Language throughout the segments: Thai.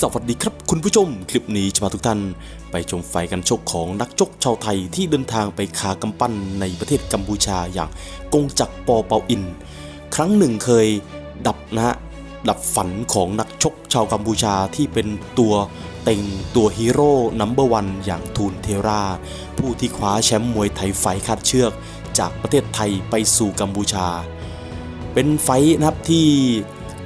สวัสดีครับคุณผู้ชม คลิปนี้จะพาทุกท่าน ไปชมไฟกันชกของนักชกชาวไทยที่เดินทางไปคากำปั้นในประเทศกัมพูชาอย่างกงจักรปอเปาอิน ครั้งหนึ่งเคยดับนะฮะดับฝันของนักชกชาวกัมพูชาที่เป็นตัวเต็งตัวฮีโร่นัมเบอร์วันอย่างทูนเทรา ผู้ที่คว้าแชมป์มวยไทยไฟคาดเชือก จากประเทศไทยไปสู่กัมพูชา เป็นไฟนะครับที่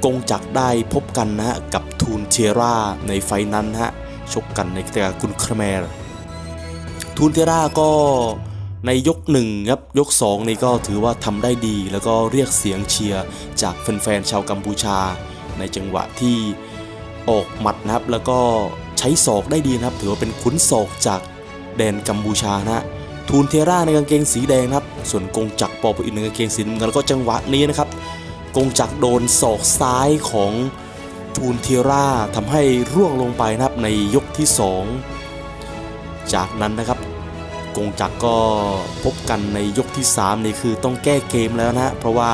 กงจักรได้พบกันนะฮะกับ ทูนเทราในไฟนั้นนะฮะชกกันในกติกากุนครเมรทูนเทราก็ในยกหนึ่งครับยกสองนี่ก็ถือว่าทำได้ดี แล้วก็เรียกเสียงเชียร์จากแฟนๆชาวกัมพูชา ในจังหวะที่ออกหมัดนะครับ แล้วก็ใช้ศอกได้ดีนะครับ ถือว่าเป็นขุนศอกจากแดนกัมพูชานะฮะทูนเทร่าในกางเกงสีแดงนะครับ ส่วนกงจักรปอปอินในกางเกงสีน้ำเงินแล้วก็จังหวะนี้นะครับ กงจักรโดนศอกซ้ายของ ทูนเทราทำให้ร่วงลงไปนะครับในยกที่ 2 จากนั้นนะครับกงจักรก็พบกันในยกที่ 3 นี่คือต้องแก้เกมแล้วนะฮะเพราะว่า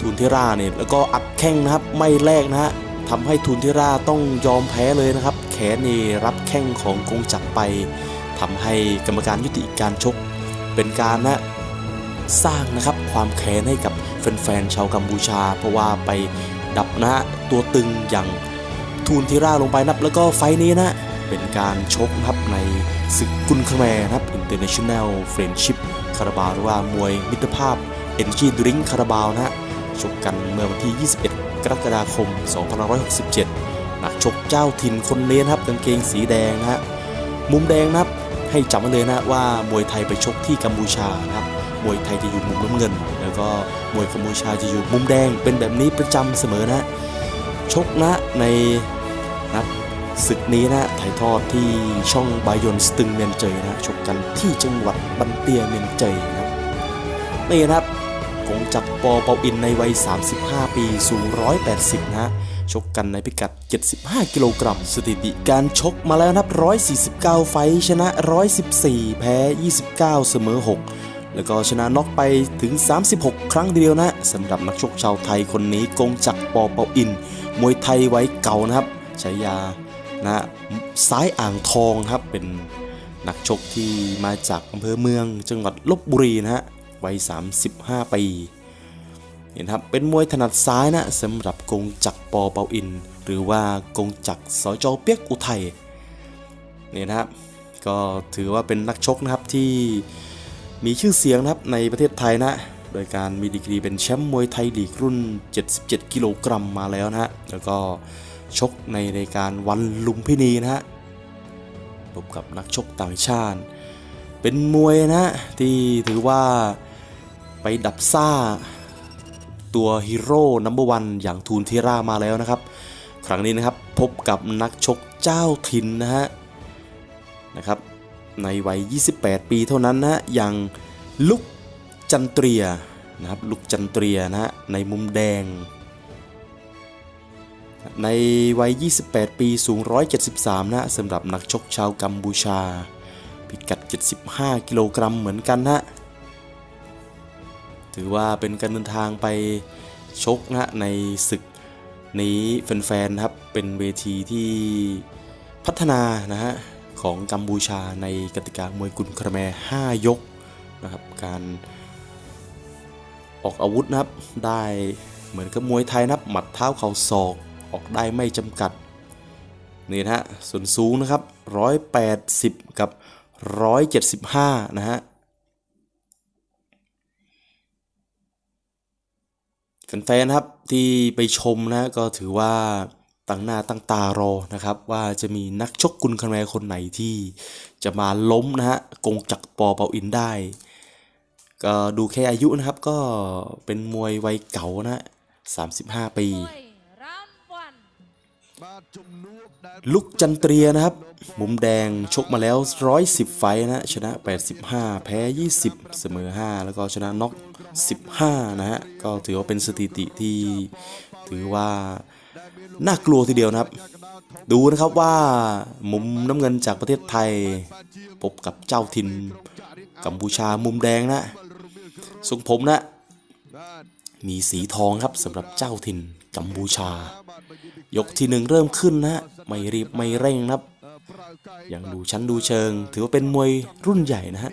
ทูนเทราเนี่ยแล้วก็อัดแข้งนะครับไม่แลกนะฮะทำให้ทูนเทราต้องยอมแพ้เลยนะครับ แขนนี่รับแข้งของกงจักรไปทำให้กรรมการยุติการชกเป็นการนะสร้างนะครับความแค้นให้กับแฟนๆชาวกัมพูชา เพราะว่าไป ดับนะตัวตึงอย่างทูนทิราลงไปนับ แล้วก็ไฟนี้นะเป็นการชกนะครับในศึกกุนคแมนะครับ International Friendship คาราบาวหรือว่ามวยมิตรภาพ Energy Drink คาราบาวนะฮะชกกันเมื่อวันที่ 21 กรกฎาคม 2567 นักชกเจ้าถิ่นคนนี้นะครับกางเกงสีแดงนะฮะมุมแดงนะครับให้จำไว้เลยนะว่ามวยไทยไปชกที่กัมพูชานะครับ มวยไทยจะอยู่มุมน้ำเงิน แล้วก็มวยกัมพูชาจะอยู่มุมแดง เป็นแบบนี้ประจำเสมอนะ ชกนะในนะศึกนี้นะถ่ายทอดที่ช่องบายอนสตึงเมียนเจยนะชกกันที่จังหวัดบันเตียเมียนเจยนะนี่นะครับกงจักปอเปาอินในวัย 35 ปีสูง 180นะฮะชกกันในพิกัด 75 กิโลกรัม สถิติการชกมาแล้วนับ 149 ไฟชนะ 114 แพ้ 29 เสมอ 6 แล้วก็ชนะน็อกไปถึง 36 ครั้งเดียวนะสำหรับนักชกชาวไทยคนนี้กงจักรปอเปาอิน มวยไทยไว้เก่านะครับฉายานะซ้ายอ่างทองครับเป็นนักชกที่มาจากอำเภอเมือง จังหวัดลบบุรีนะฮะวัย 35 ปีเห็นครับเป็นมวยถนัดซ้ายนะสำหรับกงจักรปอเปาอิน หรือว่ากงจักรสจเปียกอุทัยเนี่ยนะครับก็ถือว่าเป็นนักชกนะครับที่ มีชื่อเสียงนะครับในประเทศไทยนะ โดยการมีดีกรีเป็นแชมป์มวยไทยลีกรุ่น 77 กิโลกรัมมาแล้วนะฮะ แล้วก็ชกในรายการวันลุมพินีนะฮะพบกับนักชกต่างชาติ เป็นมวยนะที่ถือว่าไปดับซ่า ตัวฮีโร่นัมเบอร์วันอย่างทูนเทรามาแล้วนะครับ ครั้งนี้นะครับพบกับนักชกเจ้าถิ่นนะฮะนะครับ ในวัย 28 ปีเท่านั้นนะอย่างลุกจันเตรียนะครับลุกจันเตรียนะฮะในมุมแดง ในวัย 28 ปีสูง 173นะฮะสำหรับนักชกชาวกัมพูชา พิกัด 75 กิโลกรัมเหมือนกันนะถือว่าเป็นการเดินทางไปชกนะในศึกนี้แฟนๆนะครับเป็นเวทีที่พัฒนานะฮะ ของกัมพูชาในกติกามวยกุนครแมร์5ยกนะครับการออกอาวุธนะครับได้เหมือนกับมวยไทยนะครับหมัดเท้าเข่าศอกออกได้ไม่จำกัดนี่นะฮะส่วนสูงนะครับ 180 กับ 175 นะฮะแฟนๆนะครับที่ไปชมนะก็ถือว่า ตั้งหน้าตั้งตารอนะครับ ว่าจะมีนักชกคุณคนไหนคนไหนที่จะมาล้มนะฮะกงจักปอเปาอินได้ ก็ดูแค่อายุนะครับก็เป็นมวยวัยเก่านะสามสิบห้าปี ลุกจันเตรียนะครับ มุมแดงชกมาแล้ว 110 ไฟนะชนะ 85 แพ้ 20 เสมอ 5 แล้วก็ชนะน็อก15 นะฮะ ก็ถือว่าเป็นสถิติที่ถือว่า น่ากลัวทีเดียวนะครับ ดูนะครับว่ามุมน้ำเงินจากประเทศไทย พบกับเจ้าถิ่นกัมพูชามุมแดงนะทรงผมนะ มีสีทองครับสำหรับเจ้าถิ่นกัมพูชา ยกที่หนึ่งเริ่มขึ้นนะฮะไม่รีบไม่เร่งนะครับยังดูชั้นดูเชิง ถือว่าเป็นมวยรุ่นใหญ่นะฮะ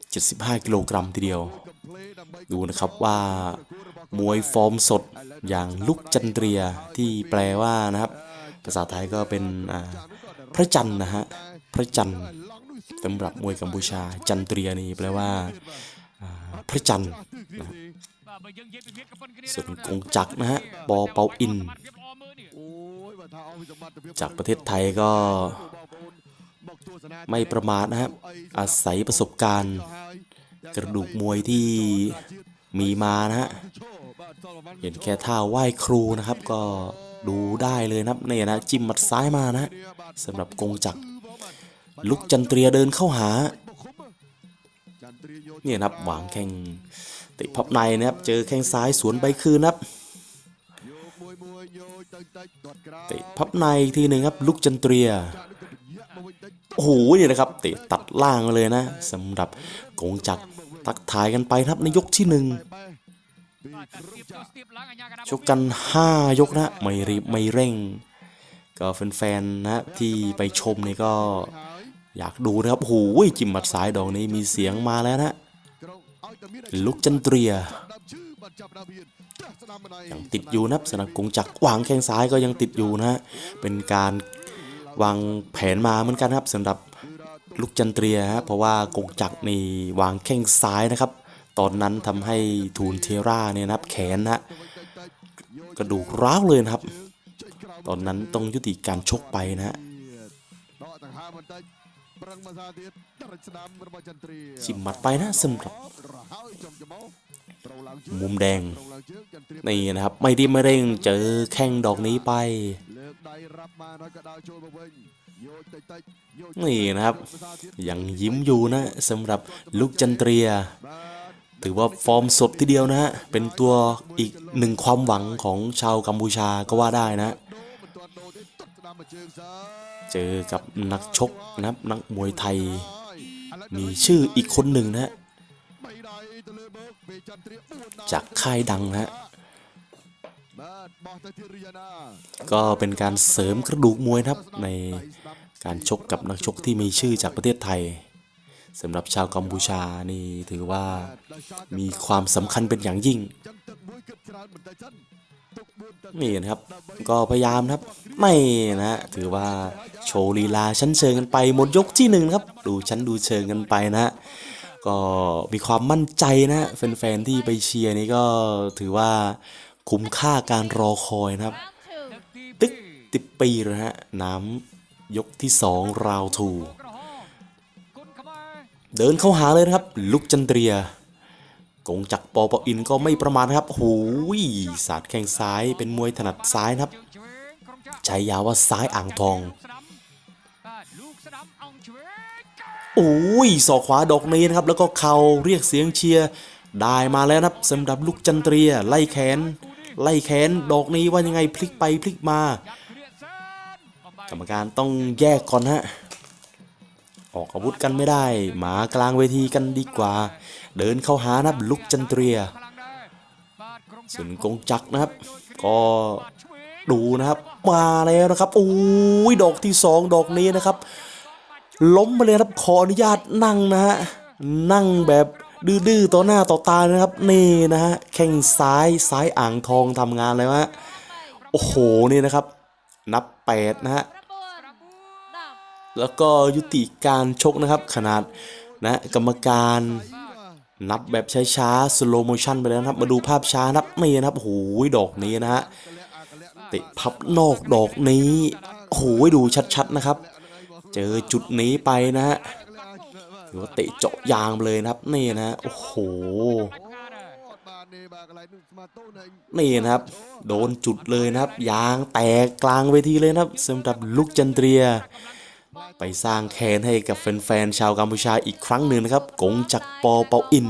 75 กิโลกรัมทีเดียว ดูนะครับว่า มวยฟอร์มสดอย่างลุกจันเตรียที่แปลว่านะครับ ภาษาไทยก็เป็นพระจันทร์นะฮะพระจันทร์สำหรับมวยกัมพูชาจันเตรียนี่แปลว่าพระจันทร์นะส่วนกงจักนะฮะปอเปาอิน จากประเทศไทยก็ไม่ประมาทนะครับ อาศัยประสบการณ์ กระดูกมวยที่มีมานะฮะ เห็นแค่ท่าไหว้ครูนะครับ ก็ดูได้เลยนะครับเนี่ยนะจิ้มมัดซ้ายมานะสำหรับกงจักรลุกจันเตรียเดินเข้าหาเนี่ยนะครับวางแข้งเตะพับในนะครับ เจอแข้งซ้ายสวนไปคืนนะครับเตะพับในทีหนึ่งครับลุกจันเตรียโอ้โหเนี่ยนะครับเตะตัดล่างมาเลยนะสำหรับกงจักรทักทายกันไปครับในยกที่หนึ่ง ชกกัน 5 ยกนะไม่รีบไม่เร่ง ก็แฟนๆนะที่ไปชมนี่ก็อยากดูนะครับโอ้โหจิมหมัดซ้ายดอกนี้มีเสียงมาแล้วนะลุกจันเตรียยังติดอยู่นะสำหรับกงจักวางแข้งซ้ายก็ยังติดอยู่นะ เป็นการวางแผนมาเหมือนกันครับสำหรับลูกจันเตรียฮะเพราะว่ากงจักนี่วางแข้งซ้ายนะครับ ตอนนั้นทำให้ทูนเทราเนี่ยนะครับแขนนะฮะกระดูกร้าวเลยนะครับ ตอนนั้นต้องยุติการชกไปนะฮะชิมหมัดไปนะสำหรับมุมแดง นี่นะครับ ไม่ดีไม่เร่งเจอแข้งดอกนี้ไป นี่นะครับ ยังยิ้มอยู่นะสำหรับลูกจันเตรีย ถือว่าฟอร์มสดทีเดียวนะฮะ เป็นตัวอีกหนึ่งความหวังของชาวกัมพูชาก็ว่าได้นะ เจอกับนักชกนะครับนักมวยไทย มีชื่ออีกคนหนึ่งนะฮะ จากค่ายดังนะฮะก็เป็นการเสริมกระดูกมวยครับในการชกกับนักชกที่มีชื่อจากประเทศไทย สำหรับชาวกัมพูชานี่ถือว่ามีความสำคัญเป็นอย่างยิ่ง นี่นะครับ ก็พยายามนะครับ ไม่นะฮะถือว่าโชว์ลีลาชั้นเชิงกันไปหมดยกที่หนึ่งนะครับ ดูชั้นดูเชิงกันไปนะฮะก็มีความมั่นใจนะฮะแฟนๆที่ไปเชียร์นี่ก็ถือว่าคุ้มค่าการรอคอยนะครับ ตึกติดปีเลยฮะน้ำยกที่สองราวทู เดินเข้าหาเลยนะครับ ลุกจันเตรียกงจักปอปออินก็ไม่ประมาทนะครับโอ้ยสาดแข้งซ้ายเป็นมวยถนัดซ้ายนะครับใช้ยาว่าซ้ายอ่างทองโอ้ยศอกขวาดอกนี้นะครับ แล้วก็เข่าเรียกเสียงเชียร์ได้มาแล้วนะครับสำหรับลูกจันเตรียไล่แขน ไล่แขนดอกนี้ว่ายังไงพลิกไปพลิกมา กรรมการต้องแยกก่อนฮะ ออกอาวุธกันไม่ได้ หมากลางเวทีกันดีกว่า เดินเข้าหานะครับลุกจันเตรียส่วนกงจักนะครับ ก็ดูนะครับ มาแล้วนะครับโอ้ยดอกที่สองดอกนี้นะครับ ล้มไปเลยครับขออนุญาตนั่งนะฮะนั่งแบบดื้อๆต่อหน้าต่อตานะครับนี่นะฮะแข้งซ้ายซ้ายอ่างทองทำงานเลยวะโอ้โหนี่นะครับ นับแปดนะฮะ แล้วก็ยุติการชกนะครับ ขนาดนะกรรมการนับแบบช้าๆสโลโมชันไปแล้วนะครับ มาดูภาพช้านับนี่นะครับโอ้โหดอกนี้นะฮะเตะพับนอกดอกนี้โอ้โหดูชัดๆนะครับ เจอจุดนี้ไปนะฮะหรือว่าเตะเจาะยางเลยนะครับนี่นะฮะโอ้โหนี่นะครับ โดนจุดเลยนะครับ ยางแตกกลางเวทีเลยนะครับสำหรับลุกจันเตรีย ไปสร้างแคนให้กับแฟนๆชาวกัมพูชาอีกครั้งหนึ่งนะครับ กงจักปอเปาอิน